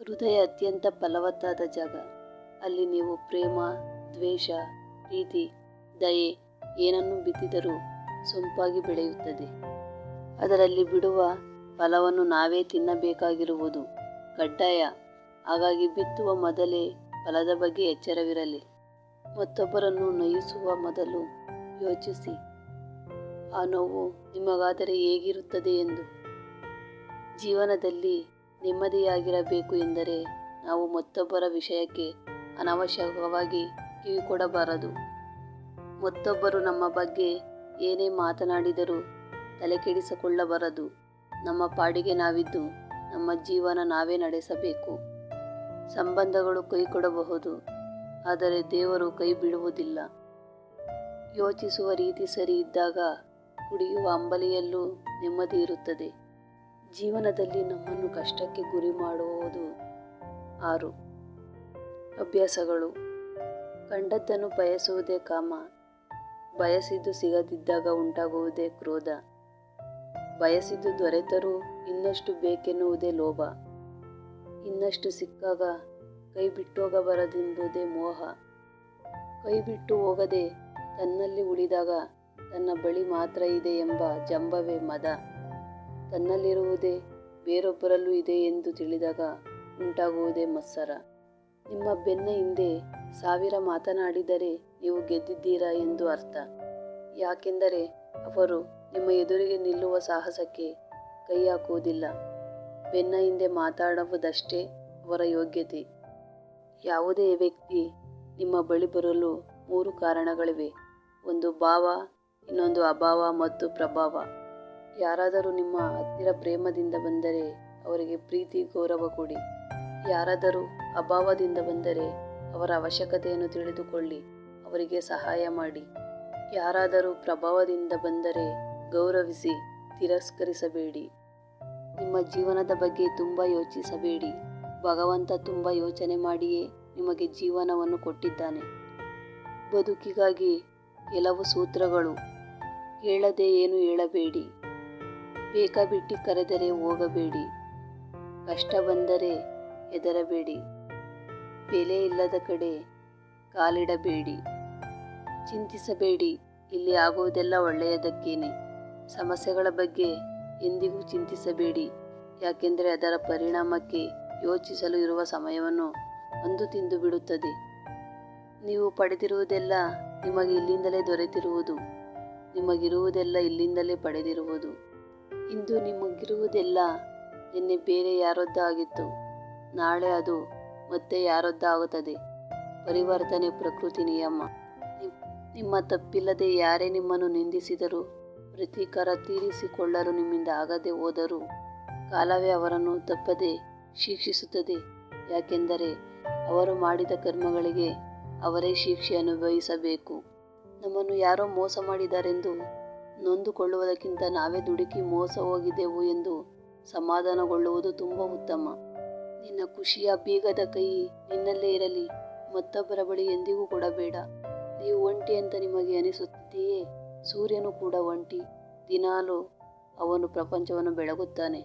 ಹೃದಯ ಅತ್ಯಂತ ಫಲವತ್ತಾದ ಜಾಗ. ಅಲ್ಲಿ ನೀವು ಪ್ರೇಮ, ದ್ವೇಷ, ಪ್ರೀತಿ, ದಯೆ ಏನನ್ನು ಬಿತ್ತಿದರೂ ಸೊಂಪಾಗಿ ಬೆಳೆಯುತ್ತದೆ. ಅದರಲ್ಲಿ ಬಿಡುವ ಫಲವನ್ನು ನಾವೇ ತಿನ್ನಬೇಕಾಗಿರುವುದು ಕಡ್ಡಾಯ. ಹಾಗಾಗಿ ಬಿತ್ತುವ ಮೊದಲೇ ಫಲದ ಬಗ್ಗೆ ಎಚ್ಚರವಿರಲಿ. ಮತ್ತೊಬ್ಬರನ್ನು ನಯಿಸುವ ಮೊದಲು ಯೋಚಿಸಿ. ಆ ನೋವು ನಿಮಗಾದರೆ ಹೇಗಿರುತ್ತದೆ ಎಂದು. ಜೀವನದಲ್ಲಿ ನೆಮ್ಮದಿಯಾಗಿರಬೇಕು ಎಂದರೆ ನಾವು ಮತ್ತೊಬ್ಬರ ವಿಷಯಕ್ಕೆ ಅನಾವಶ್ಯಕವಾಗಿ ಕಿವಿ ಕೊಡಬಾರದು ಮತ್ತೊಬ್ಬರು ನಮ್ಮ ಬಗ್ಗೆ ಏನೇ ಮಾತನಾಡಿದರೂ ತಲೆಕೆಡಿಸಿಕೊಳ್ಳಬಾರದು ನಮ್ಮ ಪಾಡಿಗೆ ನಾವಿದ್ದು ನಮ್ಮ ಜೀವನ ನಾವೇ ನಡೆಸಬೇಕು. ಸಂಬಂಧಗಳು ಕೈ ಕೊಡಬಹುದು, ಆದರೆ ದೇವರು ಕೈ ಬಿಡುವುದಿಲ್ಲ ಯೋಚಿಸುವ ರೀತಿ ಸರಿ ಇದ್ದಾಗ ಕುಡಿಯುವ ಅಂಬಲಿಯಲ್ಲೂ ನೆಮ್ಮದಿ ಇರುತ್ತದೆ. ಜೀವನದಲ್ಲಿ ನಮ್ಮನ್ನು ಕಷ್ಟಕ್ಕೆ ಗುರಿ ಮಾಡುವುದು ಆರು. ಅಭ್ಯಾಸಗಳು. ಕಂಡದ್ದನ್ನು ಬಯಸುವುದೇ ಕಾಮ. ಬಯಸಿದ್ದು ಸಿಗದಿದ್ದಾಗ ಉಂಟಾಗುವುದೇ ಕ್ರೋಧ. ಬಯಸಿದ್ದು ದೊರೆತರೂ ಇನ್ನಷ್ಟು ಬೇಕೆನ್ನುವುದೇ ಲೋಭ. ಇನ್ನಷ್ಟು ಸಿಕ್ಕಾಗ ಕೈ ಬಿಟ್ಟೋಗಬಾರದೆಂಬುದೇ ಮೋಹ. ಕೈ ಬಿಟ್ಟು ಹೋಗದೆ ತನ್ನಲ್ಲಿ ಉಳಿದಾಗ ತನ್ನ ಬಳಿ ಮಾತ್ರ ಇದೆ ಎಂಬ ಜಂಬವೇ ಮದ. ತನ್ನಲ್ಲಿರುವುದೇ ಬೇರೊಬ್ಬರಲ್ಲೂ ಇದೆ ಎಂದು ತಿಳಿದಾಗ ಉಂಟಾಗುವುದೇ ಮತ್ಸರ. ನಿಮ್ಮ ಬೆನ್ನ ಹಿಂದೆ ಸಾವಿರ ಮಾತನಾಡಿದರೆ ನೀವು ಗೆದ್ದಿದ್ದೀರಾ ಎಂದು ಅರ್ಥ. ಯಾಕೆಂದರೆ ಅವರು ನಿಮ್ಮ ಎದುರಿಗೆ ನಿಲ್ಲುವ ಸಾಹಸಕ್ಕೆ ಕೈ ಹಾಕುವುದಿಲ್ಲ ಬೆನ್ನ ಹಿಂದೆ ಮಾತಾಡುವುದಷ್ಟೇ ಅವರ ಯೋಗ್ಯತೆ. ಯಾವುದೇ ವ್ಯಕ್ತಿ ನಿಮ್ಮ ಬಳಿ ಬರಲು ಮೂರು ಕಾರಣಗಳಿವೆ. ಒಂದು ಭಾವ, ಇನ್ನೊಂದು ಅಭಾವ ಮತ್ತು ಪ್ರಭಾವ. ಯಾರಾದರೂ ನಿಮ್ಮ ಹತ್ತಿರ ಪ್ರೇಮದಿಂದ ಬಂದರೆ ಅವರಿಗೆ ಪ್ರೀತಿ, ಗೌರವ ಕೊಡಿ. ಯಾರಾದರೂ ಅಭಾವದಿಂದ ಬಂದರೆ ಅವರ ಅವಶ್ಯಕತೆಯನ್ನು ತಿಳಿದುಕೊಳ್ಳಿ, ಅವರಿಗೆ ಸಹಾಯ ಮಾಡಿ. ಯಾರಾದರೂ ಪ್ರಭಾವದಿಂದ ಬಂದರೆ ಗೌರವಿಸಿ, ತಿರಸ್ಕರಿಸಬೇಡಿ. ನಿಮ್ಮ ಜೀವನದ ಬಗ್ಗೆ ತುಂಬ ಯೋಚಿಸಬೇಡಿ. ಭಗವಂತ ತುಂಬ ಯೋಚನೆ ಮಾಡಿಯೇ ನಿಮಗೆ ಜೀವನವನ್ನು ಕೊಟ್ಟಿದ್ದಾನೆ. ಬದುಕಿಗಾಗಿ ಕೆಲವು ಸೂತ್ರಗಳು ಹೇಳದೆ ಏನು ಹೇಳಬೇಡಿ. ಬೇಕಾಬಿಟ್ಟಿ ಕರೆದರೆ ಹೋಗಬೇಡಿ. ಕಷ್ಟ ಬಂದರೆ ಹೆದರಬೇಡಿ. ಬೆಲೆ ಇಲ್ಲದ ಕಡೆ ಕಾಲಿಡಬೇಡಿ. ಚಿಂತಿಸಬೇಡಿ, ಇಲ್ಲಿ ಆಗುವುದೆಲ್ಲ ಒಳ್ಳೆಯದಕ್ಕೇನೆ. ಸಮಸ್ಯೆಗಳ ಬಗ್ಗೆ ಎಂದಿಗೂ ಚಿಂತಿಸಬೇಡಿ. ಯಾಕೆಂದರೆ ಅದರ ಪರಿಣಾಮಕ್ಕೆ ಯೋಚಿಸಲು ಇರುವ ಸಮಯವನ್ನು ಅಂದು ತಿಂದು ಬಿಡುತ್ತದೆ. ನೀವು ಪಡೆದಿರುವುದೆಲ್ಲ ನಿಮಗೆ ಇಲ್ಲಿಂದಲೇ ದೊರೆತಿರುವುದು. ನಿಮಗಿರುವುದೆಲ್ಲ ಇಲ್ಲಿಂದಲೇ ಪಡೆದಿರುವುದು. ಇಂದು ನಿಮಗಿರುವುದೆಲ್ಲ. ನಿನ್ನೆ ಬೇರೆ ಯಾರದ್ದಾಗಿತ್ತು ನಾಳೆ ಅದು ಮತ್ತೆ ಯಾರದ್ದಾಗುತ್ತದೆ ಪರಿವರ್ತನೆ ಪ್ರಕೃತಿ ನಿಯಮ. ನಿಮ್ಮ ತಪ್ಪಿಲ್ಲದೆ ಯಾರೇ ನಿಮ್ಮನ್ನು ನಿಂದಿಸಿದರೂ, ಪ್ರತೀಕಾರ ತೀರಿಸಿಕೊಳ್ಳಲು ನಿಮ್ಮಿಂದ ಆಗದೆ ಹೋದರೂ, ಕಾಲವೇ ಅವರನ್ನು ತಪ್ಪದೆ ಶಿಕ್ಷಿಸುತ್ತದೆ. ಯಾಕೆಂದರೆ ಅವರು ಮಾಡಿದ ಕರ್ಮಗಳಿಗೆ ಅವರೇ ಶಿಕ್ಷೆ ಅನುಭವಿಸಬೇಕು. ನಮ್ಮನ್ನು ಯಾರೋ ಮೋಸ ಮಾಡಿದಾರೆಂದು ನೊಂದುಕೊಳ್ಳುವುದಕ್ಕಿಂತ ನಾವೇ ದುಡುಕಿ ಮೋಸ ಹೋಗಿದ್ದೆವು ಎಂದು ಸಮಾಧಾನಗೊಳ್ಳುವುದು ತುಂಬ ಉತ್ತಮ. ನಿನ್ನ ಖುಷಿಯ ಬೀಗದ ಕೈ ನಿನ್ನಲ್ಲೇ ಇರಲಿ, ಮತ್ತೊಬ್ಬರ ಬಳಿ ಎಂದಿಗೂ ಕೊಡಬೇಡ ನೀವು ಒಂಟಿ ಅಂತ ನಿಮಗೆ ಅನಿಸುತ್ತಿದೆಯೇ? ಸೂರ್ಯನು ಕೂಡ ಒಂಟಿ. ದಿನಾಲು ಅವನು ಪ್ರಪಂಚವನ್ನು ಬೆಳಗುತ್ತಾನೆ.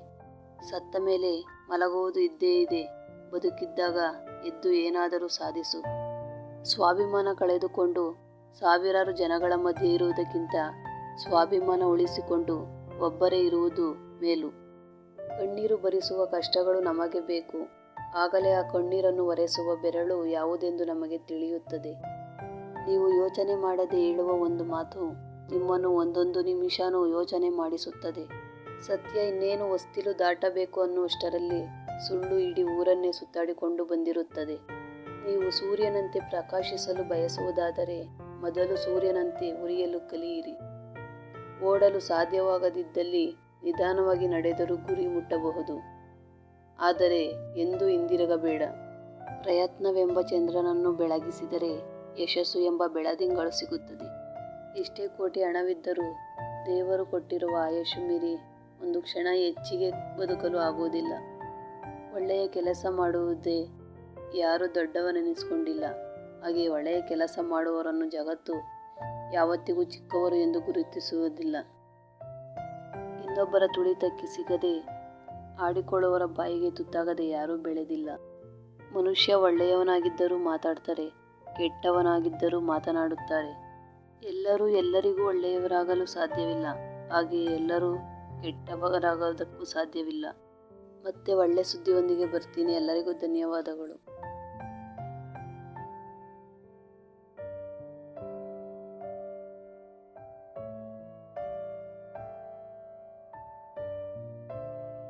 ಸತ್ತ ಮೇಲೆ ಮಲಗುವುದು ಇದ್ದೇ ಇದೆ. ಬದುಕಿದ್ದಾಗ ಎದ್ದು ಏನಾದರೂ ಸಾಧಿಸು. ಸ್ವಾಭಿಮಾನ ಕಳೆದುಕೊಂಡು ಸಾವಿರಾರು ಜನಗಳ ಮಧ್ಯೆ ಇರುವುದಕ್ಕಿಂತ ಸ್ವಾಭಿಮಾನ ಉಳಿಸಿಕೊಂಡು ಒಬ್ಬರೇ ಇರುವುದು ಮೇಲು. ಕಣ್ಣೀರು ಭರಿಸುವ ಕಷ್ಟಗಳು ನಮಗೆ ಬೇಕು. ಆಗಲೇ ಆ ಕಣ್ಣೀರನ್ನು ಒರೆಸುವ ಬೆರಳು ಯಾವುದೆಂದು ನಮಗೆ ತಿಳಿಯುತ್ತದೆ. ನೀವು ಯೋಚನೆ ಮಾಡದೆ ಹೇಳುವ ಒಂದು ಮಾತು ನಿಮ್ಮನ್ನು ಒಂದೊಂದು ನಿಮಿಷನೂ ಯೋಚನೆ ಮಾಡಿಸುತ್ತದೆ. ಸತ್ಯ ಇನ್ನೇನು ಹೊಸ್ತಿಲು ದಾಟಬೇಕು ಅನ್ನುವಷ್ಟರಲ್ಲಿ ಸುಳ್ಳು ಇಡೀ ಊರನ್ನೇ ಸುತ್ತಾಡಿಕೊಂಡು ಬಂದಿರುತ್ತದೆ. ನೀವು ಸೂರ್ಯನಂತೆ ಪ್ರಕಾಶಿಸಲು ಬಯಸುವುದಾದರೆ ಮೊದಲು ಸೂರ್ಯನಂತೆ ಉರಿಯಲು ಕಲಿಯಿರಿ. ಓಡಲು ಸಾಧ್ಯವಾಗದಿದ್ದಲ್ಲಿ ನಿಧಾನವಾಗಿ ನಡೆದರೂ ಗುರಿ ಮುಟ್ಟಬಹುದು. ಆದರೆ ಎಂದೂ ಹಿಂದಿರುಗಬೇಡ. ಪ್ರಯತ್ನವೆಂಬ ಚಂದ್ರನನ್ನು ಬೆಳಗಿಸಿದರೆ ಯಶಸ್ಸು ಎಂಬ ಬೆಳದಿಂಗಳು ಸಿಗುತ್ತದೆ. ಎಷ್ಟೇ ಕೋಟಿ ಹಣವಿದ್ದರೂ ದೇವರು ಕೊಟ್ಟಿರುವ ಆಯುಷು ಮೀರಿ ಒಂದು ಕ್ಷಣ ಹೆಚ್ಚಿಗೆ ಬದುಕಲು ಆಗುವುದಿಲ್ಲ. ಒಳ್ಳೆಯ ಕೆಲಸ ಮಾಡುವುದೇ ಯಾರೂ ದೊಡ್ಡವನೆನಿಸಿಕೊಂಡಿಲ್ಲ. ಹಾಗೆ ಒಳ್ಳೆಯ ಕೆಲಸ ಮಾಡುವವರನ್ನು ಜಗತ್ತು ಯಾವತ್ತಿಗೂ ಚಿಕ್ಕವರು ಎಂದು ಗುರುತಿಸುವುದಿಲ್ಲ. ಇನ್ನೊಬ್ಬರ ತುಳಿತಕ್ಕೆ ಸಿಗದೆ ಆಡಿಕೊಳ್ಳುವವರ ಬಾಯಿಗೆ ತುತ್ತಾಗದೆ ಯಾರೂ ಬೆಳೆದಿಲ್ಲ. ಮನುಷ್ಯ ಒಳ್ಳೆಯವನಾಗಿದ್ದರೂ ಮಾತಾಡ್ತಾರೆ, ಕೆಟ್ಟವನಾಗಿದ್ದರೂ ಮಾತನಾಡುತ್ತಾರೆ. ಎಲ್ಲರೂ ಎಲ್ಲರಿಗೂ ಒಳ್ಳೆಯವರಾಗಲು ಸಾಧ್ಯವಿಲ್ಲ. ಹಾಗೆಯೇ ಎಲ್ಲರೂ ಕೆಟ್ಟವರಾಗೋದಕ್ಕೂ ಸಾಧ್ಯವಿಲ್ಲ. ಮತ್ತೆ ಒಳ್ಳೆ ಸುದ್ದಿಯೊಂದಿಗೆ ಬರ್ತೀನಿ. ಎಲ್ಲರಿಗೂ ಧನ್ಯವಾದಗಳು.